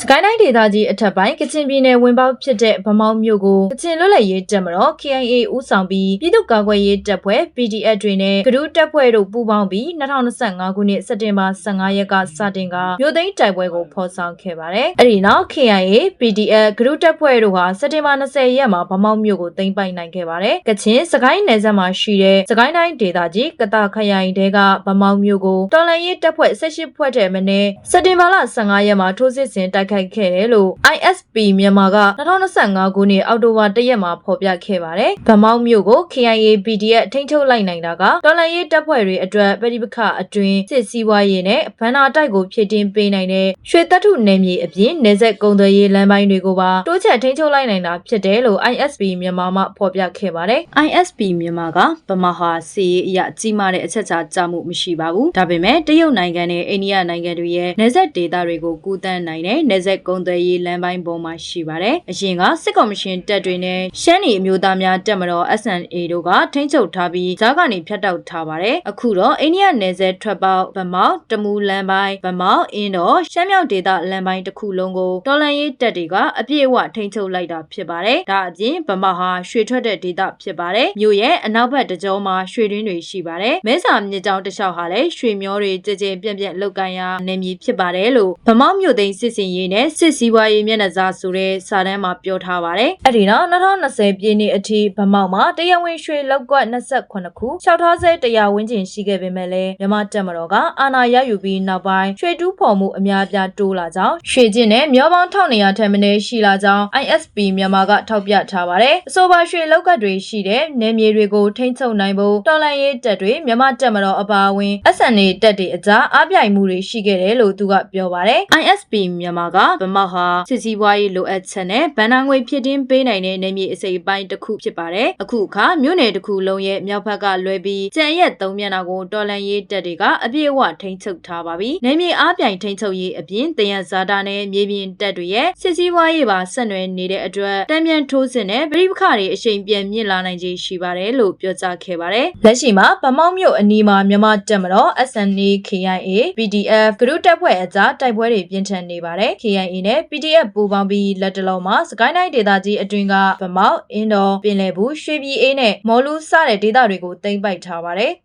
စကိုင်းတိုင်းဒေသကြီးအထက်ပိုင်းကချင်ပြည်နယ်ဝင်ပေါက်ဖြစ်တဲ့ဗမောက်မြို့ကိုကချင်လွတ်လပ်ရေးတပ်မတော် KIA ဦးဆောင်ပြီးပြည်သူ့ကာကွယ်ရေးတပ်ဖွဲ့ PDF တွေနဲ့ကဒူးတပ်ဖွဲ့တို့ပူးပေါင်းပြီး2025ခုနှစ်စက်တင်ဘာ15ရက်ကစတင်ကမြို့သိမ်းတိုက်ပွဲကိုဖော်ဆောင်ခဲ့ပါတယ်။အဲဒီနောက် KIA PDF ကဒူးတပ်ဖွဲ့တို့ဟာစက်တင်ဘာ20ရက်မှာဗမောက်မြို့ကိုသိမ်းပိုက်နိုင်ခဲ့ပါတယ်။ကချင်စကိုင်းနယ်စပ်မှာရှိတဲ့စကိုင်းတိုင်းဒေသကြီးကတာခရိုင်တဲကဗမောက်မြို့ကိုတော်လန်ရေးတပ်ဖွဲ့18ဖွဲ့တဲ့မနေ့စက်တင်ဘာလ15ရက်မှာထိုးစစ်ဆင်တိုက်ခိုက်ခဲ့တယ်လို့ ISP မြန်မာက2025ခုနှစ်အောက်တိုဘာ1ရက်မှာဖော်ပြခဲ့ပါတယ်။ဗမောက်မြို့ကို KIA PDF ထိန်းချုပ်လိုက်နိုင်တာကတော်လန်ရေးတပ်ဖွဲ့တွေအတွက်ပြည်ပခအတွင်းစစ်စည်းဝါးရေးနဲ့ဗန္နာတိုက်ကိုဖြစ်တင်ပေးနိုင်တဲ့ရွှေတပ်ထုနယ်မြေအပြင်နေဆက်ကုံသွယ်ရေးလမ်းပိုင်းတွေကိုပါတိုးချဲ့ထိန်းချုပ်လိုက်နိုင်တာဖြစ်တယ်လို့ ISP မြန်မာမှဖော်ပြခဲ့ပါတယ်။ ISP မြန်မာကဗမာဟာစီရေးအရကြီးမားတဲ့အချက်ချာကြမှုမရှိပါဘူး။ဒါပေမဲ့တရုတ်နိုင်ငံနဲ့အိန္ဒိယနိုင်ငံတွေရဲ့နေဆက်ဒေသတွေကိုကူးတန်းနိုင်တဲ့နေဆက်ကုံသွယ်ရေးလမ်းပိုင်းပေါ်မှာရှိပါတယ်။အရင်ကစစ်ကော်မရှင်တပ်တွေနဲ့ရှမ်းပြည်အမျိုးသားများတပ်မတော် SNA တို့ကထိန်းချုပ်ထားပြီးကြားကနေဖျက်တောက်ထားပါတယ်။အခုတော့အိန္ဒိယနယ်စပ်ထွက်ပေါက်ဗမောက်တမူလမ်းပိုင်းဗမောက်အင်းတော်ရှမ်းမြောက်ဒေသလမ်းပိုင်းတစ်ခုလုံးကိုတော်လန်ရေးတပ်တွေကအပြည့်အဝထိန်းချုပ်လိုက်တာဖြစ်ပါတယ်။ဒါအပြင်ဗမောက်ဟာရွှေထွက်တဲ့ဒေသဖြစ်ပါတယ်။မြို့ရဲ့အနောက်ဘက်တကြောမှာရွှေတွင်းတွေရှိပါတယ်။မဲဆာမြစ်ကြောင်းတစ်လျှောက်ဟာလည်းရွှေမျောတွေကြည်ကြည်ပြန့်ပြန့်လောက်ကန်ရာနေမြေဖြစ်ပါတယ်လို့ဗမောက်မြို့သိမ်းစစ်စင်ရေးနဲ့စစ်စည်းဝါးရေးမျက်နှာစာဆိုတဲ့စာတမ်းမှာပြောထားပါတယ်။အဲ့ဒီတော့2020ပြည့်နှစ်အထိဗမောက်မှာတရားဝင်ရွှေလောက်ကွက်28ခုလျှောက်ထားဆဲတရားဝန်းကျင်ရှိခဲ့ပေမဲ့လည်းမြန်မာတပ်မတော်ကအာဏာရယူပြီးနောက်ပိုင်းရွှေတူးဖော်မှုအများအပြားတိုးလာကြောင်းရွှေကျင်းနဲ့မျောပေါင်း1900ထက်မနည်းရှိလာကြောင်း ISP မြန်မာကထောက်ပြထားပါတယ်။အဆိုပါရွှေလောက်ကတ်တွေရှိတဲ့နယ်မြေတွေကိုထိန်းချုပ်နိုင်ဖို့တော်လှန်ရေးတပ်တွေမြန်မာတပ်မတော်အပါအဝင် SNA တပ်တွေအကြားအားပြိုင်မှုတွေရှိခဲ့တယ်လို့သူကပြောပါတယ်။ ISP မြန်မာကဗမောက်ဟာစစ်စည်းဝါးရေးလိုအပ်ချက်နဲ့ဗန်နာငွေဖြစ်တင်းပေးနိုင်တဲ့နယ်မြေအစိပ်ပိုင်းတစ်ခုဖြစ်ပါတယ်။အခုအခါမြို့နယ်တစ်ခုလုံးရဲ့မြောက်ဘက်ကလွဲပြီးကြံရက်သုံးမျက်နှာကိုတော်လန်ရေးတပ်တွေကအပြည့်အဝထိန်းချုပ်ထားပါပြီ။နယ်မြေအားပြိုင်ထိန်းချုပ်ရေးအပြင်တယံဇာတာနဲ့မြေပြင်တပ်တွေရဲ့စစ်စည်းဝါးရေးပါဆက်နွယ်နေတဲ့အတွက်တံမြန်ထိုးစစ်နဲ့ပြည်ပခါတွေအရှိန်ပြန်မြင့်လာနိုင်ခြေရှိပါတယ်လို့ပြောကြားခဲ့ပါတယ်။လက်ရှိမှာဗမောက်မြို့အနီးမှာမြန်မာတပ်မတော် SNA KIA PDF ဂရုတပ်ဖွဲ့အကြားတိုက်ပွဲတွေပြင်းထန်နေပါတယ်။ KIA နဲ့ PDF ပူးပေါင်းပြီးလက်တလုံးမှာစကိုင်းတိုင်းဒေသကြီးအတွင်းကဗမောက်အင်းတော်ပင်လယ်ဘူးရွှေပြည်အေးနဲ့မော်လူစတဲ့ဒေသတွေကိုသိမ်းပိုက်ထားပါတယ်။